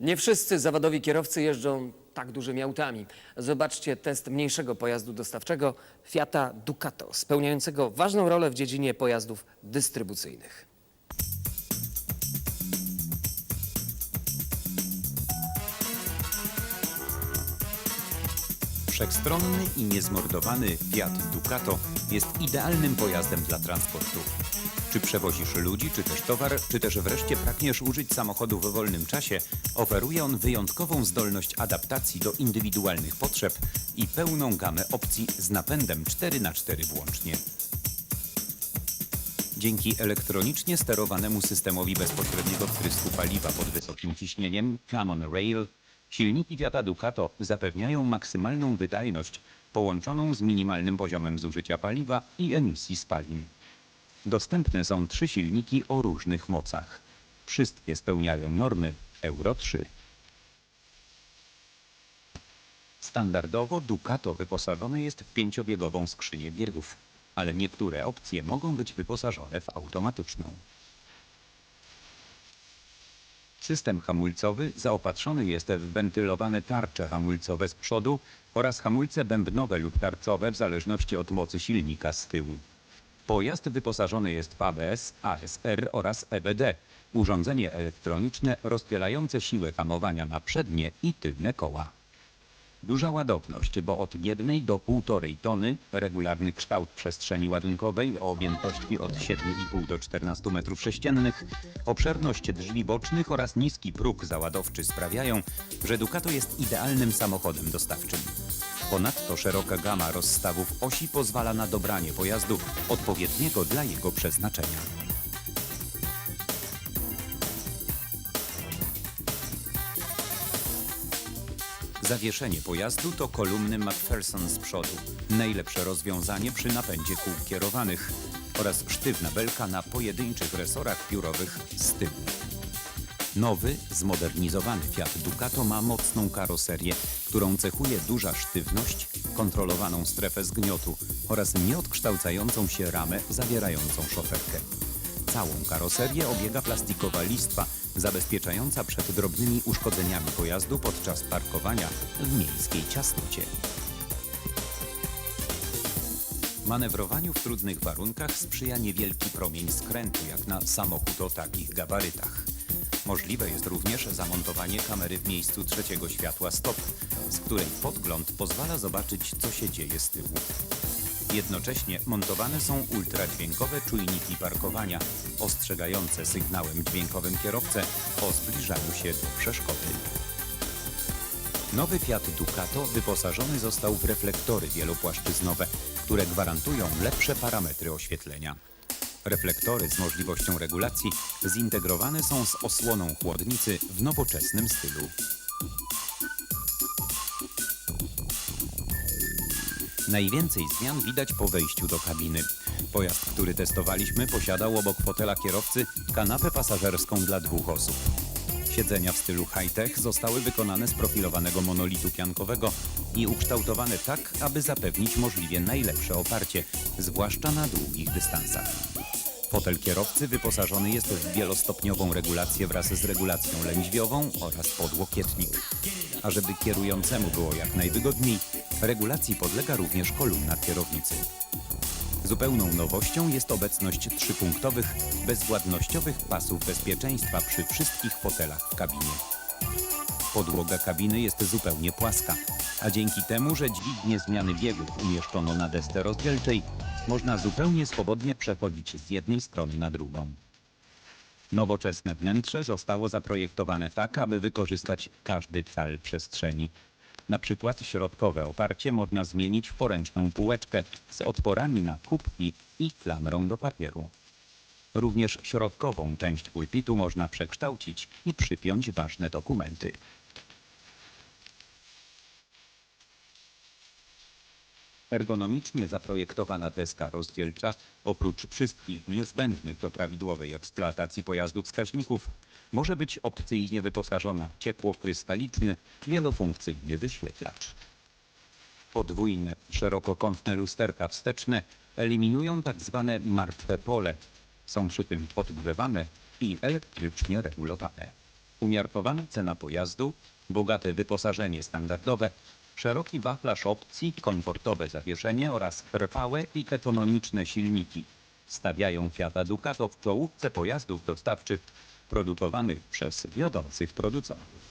Nie wszyscy zawodowi kierowcy jeżdżą tak dużymi autami. Zobaczcie test mniejszego pojazdu dostawczego Fiata Ducato, spełniającego ważną rolę w dziedzinie pojazdów dystrybucyjnych. Wszechstronny i niezmordowany Fiat Ducato jest idealnym pojazdem dla transportu. Czy przewozisz ludzi, czy też towar, czy też wreszcie pragniesz użyć samochodu w wolnym czasie, oferuje on wyjątkową zdolność adaptacji do indywidualnych potrzeb i pełną gamę opcji z napędem 4x4 włącznie. Dzięki elektronicznie sterowanemu systemowi bezpośredniego wtrysku paliwa pod wysokim ciśnieniem Common Rail silniki Fiata Ducato zapewniają maksymalną wydajność połączoną z minimalnym poziomem zużycia paliwa i emisji spalin. Dostępne są trzy silniki o różnych mocach. Wszystkie spełniają normy Euro 3. Standardowo Ducato wyposażone jest w pięciobiegową skrzynię biegów, ale niektóre opcje mogą być wyposażone w automatyczną. System hamulcowy zaopatrzony jest w wentylowane tarcze hamulcowe z przodu oraz hamulce bębnowe lub tarcowe w zależności od mocy silnika z tyłu. Pojazd wyposażony jest w ABS, ASR oraz EBD, urządzenie elektroniczne rozdzielające siłę hamowania na przednie i tylne koła. Duża ładowność, bo od 1 do 1,5 tony, regularny kształt przestrzeni ładunkowej o objętości od 7,5 do 14 m3, obszerność drzwi bocznych oraz niski próg załadowczy sprawiają, że Ducato jest idealnym samochodem dostawczym. Ponadto szeroka gama rozstawów osi pozwala na dobranie pojazdu odpowiedniego dla jego przeznaczenia. Zawieszenie pojazdu to kolumny McPherson z przodu. Najlepsze rozwiązanie przy napędzie kół kierowanych oraz sztywna belka na pojedynczych resorach piórowych z tyłu. Nowy, zmodernizowany Fiat Ducato ma mocną karoserię, którą cechuje duża sztywność, kontrolowaną strefę zgniotu oraz nieodkształcającą się ramę zawierającą szoferkę. Całą karoserię obiega plastikowa listwa, zabezpieczająca przed drobnymi uszkodzeniami pojazdu podczas parkowania w miejskiej ciasnocie. Manewrowaniu w trudnych warunkach sprzyja niewielki promień skrętu, jak na samochód o takich gabarytach. Możliwe jest również zamontowanie kamery w miejscu trzeciego światła stop, z której podgląd pozwala zobaczyć, co się dzieje z tyłu. Jednocześnie montowane są ultradźwiękowe czujniki parkowania, ostrzegające sygnałem dźwiękowym kierowcę o zbliżaniu się do przeszkody. Nowy Fiat Ducato wyposażony został w reflektory wielopłaszczyznowe, które gwarantują lepsze parametry oświetlenia. Reflektory z możliwością regulacji zintegrowane są z osłoną chłodnicy w nowoczesnym stylu. Najwięcej zmian widać po wejściu do kabiny. Pojazd, który testowaliśmy, posiadał obok fotela kierowcy kanapę pasażerską dla dwóch osób. Siedzenia w stylu high-tech zostały wykonane z profilowanego monolitu piankowego i ukształtowane tak, aby zapewnić możliwie najlepsze oparcie, zwłaszcza na długich dystansach. Fotel kierowcy wyposażony jest w wielostopniową regulację wraz z regulacją lędźwiową oraz podłokietnik. A żeby kierującemu było jak najwygodniej, regulacji podlega również kolumna kierownicy. Zupełną nowością jest obecność trzypunktowych, bezwładnościowych pasów bezpieczeństwa przy wszystkich fotelach w kabinie. Podłoga kabiny jest zupełnie płaska, a dzięki temu, że dźwignię zmiany biegów umieszczono na desce rozdzielczej, można zupełnie swobodnie przechodzić z jednej strony na drugą. Nowoczesne wnętrze zostało zaprojektowane tak, aby wykorzystać każdy cal przestrzeni. Na przykład środkowe oparcie można zmienić w poręczną półeczkę z otworami na kubki i klamrą do papieru. Również środkową część pulpitu można przekształcić i przypiąć ważne dokumenty. Ergonomicznie zaprojektowana deska rozdzielcza, oprócz wszystkich niezbędnych do prawidłowej eksploatacji pojazdów wskaźników, może być opcyjnie wyposażona w ciepłokrystaliczny, wielofunkcyjny wyświetlacz. Podwójne, szerokokątne lusterka wsteczne eliminują tak zwane martwe pole. Są przy tym podgrzewane i elektrycznie regulowane. Umiarkowana cena pojazdu, bogate wyposażenie standardowe, szeroki wachlarz opcji, komfortowe zawieszenie oraz trwałe i ekonomiczne silniki stawiają Fiata Ducato w czołówce pojazdów dostawczych produkowanych przez wiodących producentów.